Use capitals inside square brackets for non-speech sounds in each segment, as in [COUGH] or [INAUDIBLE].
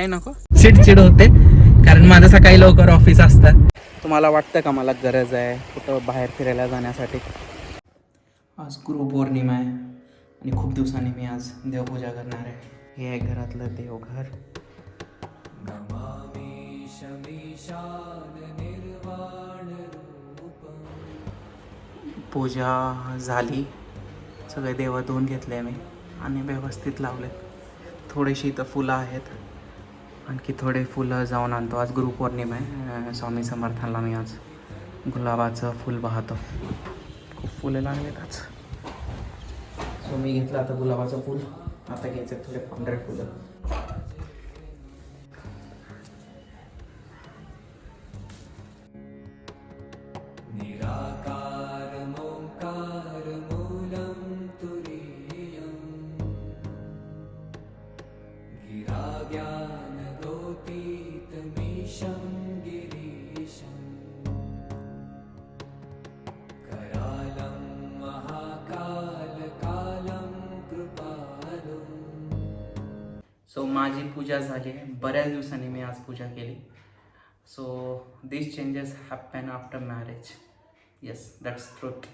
काही नको. चिडचिड होते कारण माझं सकाळी लवकर ऑफिस असतं. तुम्हाला वाटतं का मला गरज आहे कुठं बाहेर फिरायला जाण्यासाठी? आज गुरुपौर्णिमा आहे आणि खूप दिवसांनी मी आज देवपूजा करणार आहे. हे आहे घरातलं देवघर. पूजा झाली. सगळे देव धुवून घेतले मी. आणि व्यवस्थित लावले थोडीशी इथं फुलं आहेत. आणखी थोडे फुलं जाऊन आणतो. आज गुरुपौर्णिमा आहे. स्वामी समर्थांना मी आज गुलाबाचं फुल पाहतो. खूप फुले लागलेत आज. सो मी घेतलं आता गुलाबाचं फुल. आता घ्यायचं थोडे पांढरे फुलं. सो माझी पूजा झाली. आहे बऱ्याच दिवसांनी मी आज पूजा केली. So this changes happen after marriage yes that's truth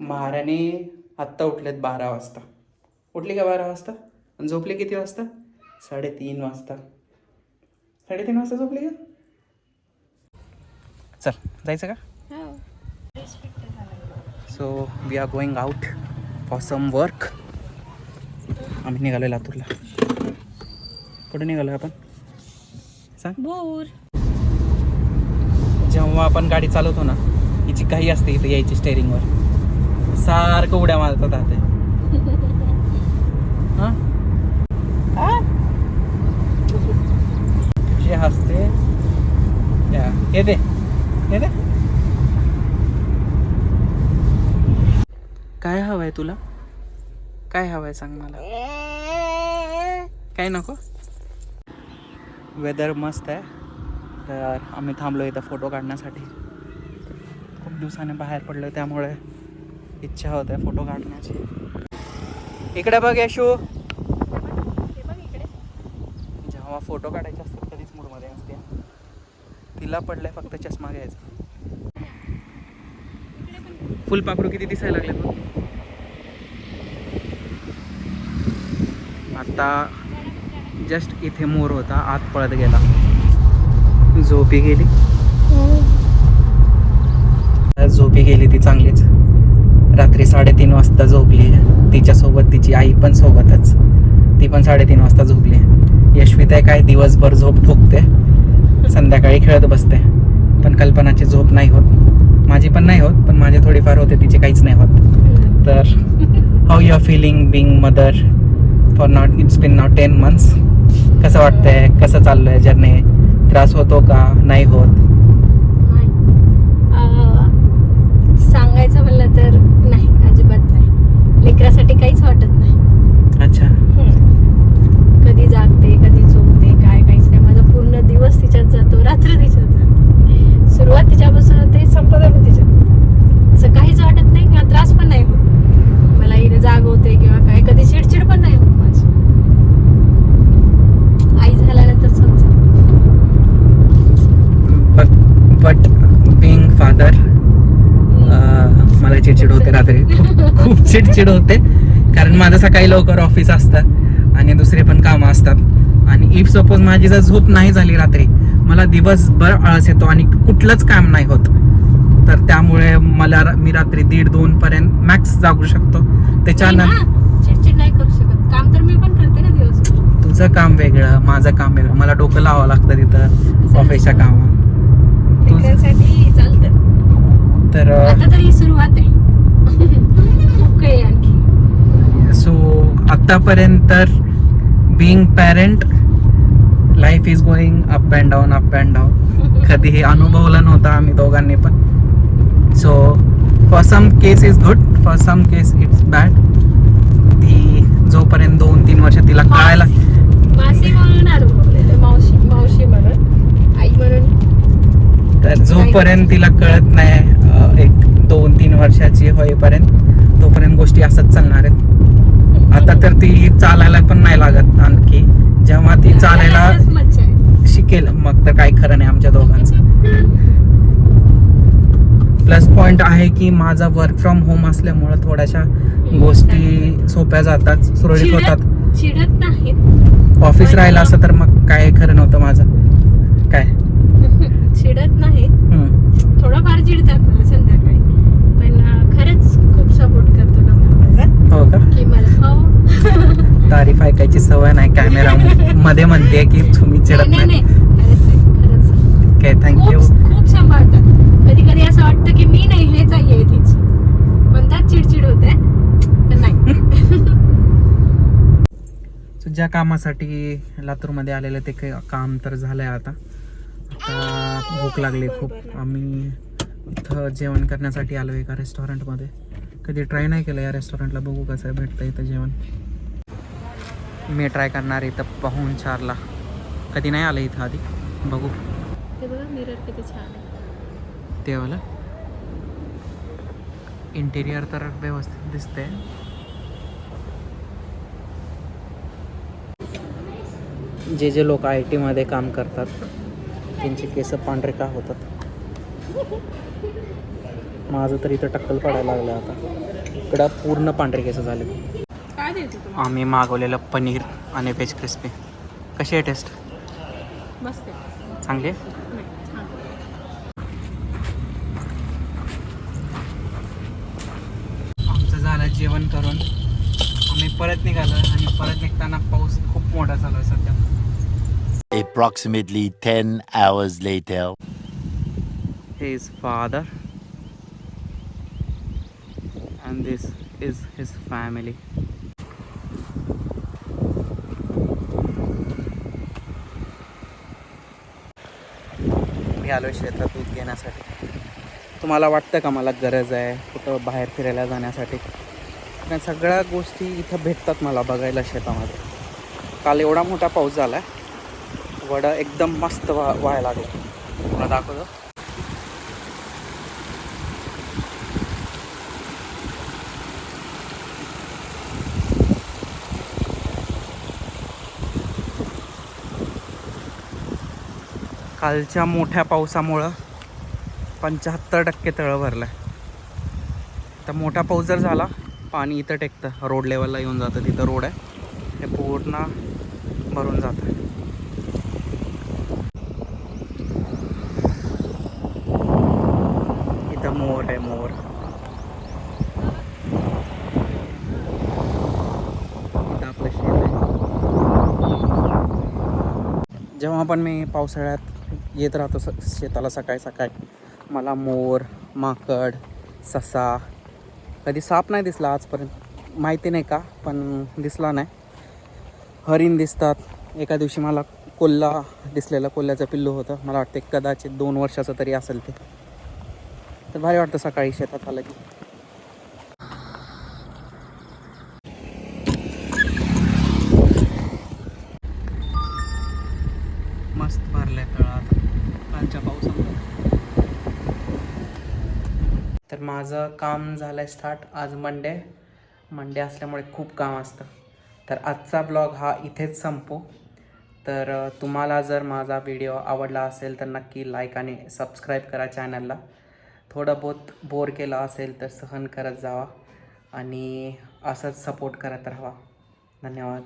महाराणी आत्ता उठलेत बारा वाजता. उठली का बारा वाजता? आणि झोपली किती वाजता? साडेतीन वाजता. साडेतीन वाजता झोपली का? चल जायचं का? So we are going out for some work आम्ही निघालो लातूरला. कुठे निघालो आपण? सांग. बोर. जेव्हा आपण गाडी चालवतो ना हिची काही असते इथे यायची स्टेअरिंगवर सारखं उड्या मारतात आता [LAUGHS] हां? जे हसते या. येते येते काय हवंय तुला? काय हवंय सांग मला. [LAUGHS] काय नको? वेदर मस्त आहे. तर आम्ही थांबलो इथं फोटो काढण्यासाठी. खूप दिवसाने बाहेर पडलो त्यामुळे इच्छा होते फोटो काढण्याची. इकडे बघ यशू. जेव्हा फोटो काढायचे असतात कधीच मूडमध्ये असते. तिला पडलंय फक्त चष्मा घ्यायचा. फुलपाखरू किती दिसायला लागले आता जस्ट इथे मोर होता आत पळत गेला. झोपी गेली. झोपी गेली ती चांगलीच. रात्री साडेतीन वाजता झोपली. तिच्यासोबत तिची आई पण सोबतच. ती पण साडेतीन वाजता झोपली. यशविता काय दिवसभर झोप ठोकते. संध्याकाळी खेळत बसते. पण कल्पनाची झोप नाही होत. माझी पण नाही होत पण माझे थोडीफार होते तिचे काहीच नाही होत. तर how your feeling being mother for not it's been not ten months कसं वाटतंय कसं चाललंय जर्नी? त्रास होतो का? नाही होत सांगायचं म्हणलं तर नाही अजिबात नाही लेकरासाठी काहीच वाटत नाही अच्छा कधी जागते कधी झोपते काय काहीच नाही माझा पूर्ण दिवस तिच्यात जातो रात्र तिच्यात जाते सुरुवात तिच्यापासून होते संपत तिच्यात असं काहीच वाटत नाही किंवा त्रास पण नाही होत मला हिने जाग होते किंवा काय कधी चिडचिड पण नाही होत माझी आई झाल्यानंतर समजा बट बट बिंग फादर मला चिडचिड होते रात्री खूप खूप चिडचिड होते. कारण माझं सकाळी लवकर ऑफिस असतं आणि दुसरे पण कामं असतात. आणि इफ सपोज माझी जर झोप नाही झाली रात्री मला दिवसभर आळस येतो आणि कुठलंच काम नाही होत. तर त्यामुळे मला मी रात्री दीड दोन पर्यंत मॅक्स जागू शकतो. त्याच्यानंतर ना, चिडचिड नाही करू शकत. काम तर मी पण करते ना दिवसभर. तुझं काम वेगळं माझं काम वेगळं. मला डोकं लावावं लागतं तिथं ऑफिसच्या कामात. तर आता तरी सुरुवात आहे खूप काही आहे आणखी सो आत्तापर्यंत तर being parent life is going up and down up and down कधीही अनुभवला नव्हता आम्ही दोघांनी पण. So for some case is good for some case it's bad ती जोपर्यंत दोन तीन वर्ष तिला कळायला मासी म्हणून अनुभवलेलं मावशी मावशी म्हणून. आई म्हणून. तर जोपर्यंत तिला कळत नाही एक दोन तीन वर्षाची होईपर्यंत तोपर्यंत गोष्टी असंच चालणार आहेत. आता तर ती चालायला पण नाही लागत आणखी. जेव्हा ती चालायला तर काही खरं नाही आमच्या दोघांचं. प्लस पॉइंट आहे की माझा वर्क फ्रॉम होम असल्यामुळं थोड्याशा गोष्टी सोप्या जातात सुरळीत होतात. ऑफिस राहिलं असं तर मग काय खरं नव्हतं माझं. काय [LAUGHS] चिडत नाहीत हम्म. थोडंफार चिडतात मला संध्याकाळी पण अं, खरंच खूप सपोर्ट करतो नवरा माझा हो का की मला हो तारीफ ऐकायची सवय नाही कॅमेरा [LAUGHS] मध्ये म्हणते की तुम्ही चिडत नाही. ओके थँक्यू खूप सांभाळतात. कधी कधी असं वाटतं की मी नाही हेच आहे तीच. म्हणतात चिडचिड होते पण नाही. [LAUGHS] ज्या कामासाठी लातूरमध्ये आलेलं ते काम तर झालंय आता. आता भूक लागली खूप. आम्ही इथं जेवण करण्यासाठी आलो एका रेस्टॉरंटमध्ये कधी ट्राय नाही केलं या रेस्टॉरंटला बघू कसं भेटतं इथं जेवण. मी ट्राय करणार इथं पाहून चारला. कधी नाही आलं इथं आधी? बघू. ते बघा मिरर किती छान आहे. ते वाला. इंटेरियर तर व्यवस्थित दिसतंय. जे जे लोक आय टीमध्ये काम करतात त्यांचे केस पांढरे का होतात. माझं तर इथं टक्कल पडायला लागलं आता. इकडं पूर्ण पांढरे केस झाले आम्ही मागवलेलं पनीर आणि व्हेज क्रिस्पी कशी आहे टेस्ट मस्त आहे. चांगली. आमचं झालं जेवण करून. आम्ही परत निघालो आणि परत निघताना पाऊस खूप मोठा चालू आहे सध्या. Approximately 10 hours later. his father. And this is his family. मी आलो शेतात दूध घेण्यासाठी. तुम्हाला वाटतं का मला गरज आहे कुठं बाहेर फिरायला जाण्यासाठी? कारण सगळ्या गोष्टी इथं भेटतात मला बघायला शेतामध्ये. काल एवढा मोठा पाऊस झाला वडं एकदम मस्त वा व्हायला लागला. तुम्हाला दाखवतो. कालच्या मोठ्या पावसामुळं पंच्याहत्तर टक्के तळं भरलं आहे तर मोठा पाऊस जर झाला पाणी इथं टेकतं. रोड लेवलला येऊन जातं. तिथं रोड आहे. हे पूर्ण भरून जातं. इथं मोर आहे मोर. इथं आपलं शेत आहे. जेव्हा पण मी पावसाळ्यात येत राहतो स शेताला सकाळी सकाळी. मला मोर माकड ससा. कधी साप नाही दिसला आजपर्यंत. माहिती नाही का पण दिसला नाही. हरिण दिसतात. एका दिवशी मला कोल्हा दिसलेला कोल्ह्याचं पिल्लू होतं. मला वाटतं कदाचित दोन वर्षाचं तरी असेल ते. तर भारी वाटतं सकाळी शेतात आलं की. तर माझं काम झालं आहे स्टार्ट आज मंडे मंडे असल्यामुळे खूप काम असतं. तर आजचा ब्लॉग हा इथेच संपू. तर तुम्हाला जर माझा व्हिडिओ आवडला असेल तर नक्की लाईक आणि सबस्क्राईब करा चॅनलला थोडं बहुत बोर केलं असेल तर सहन करत जावा आणि असंच सपोर्ट करत राहा धन्यवाद.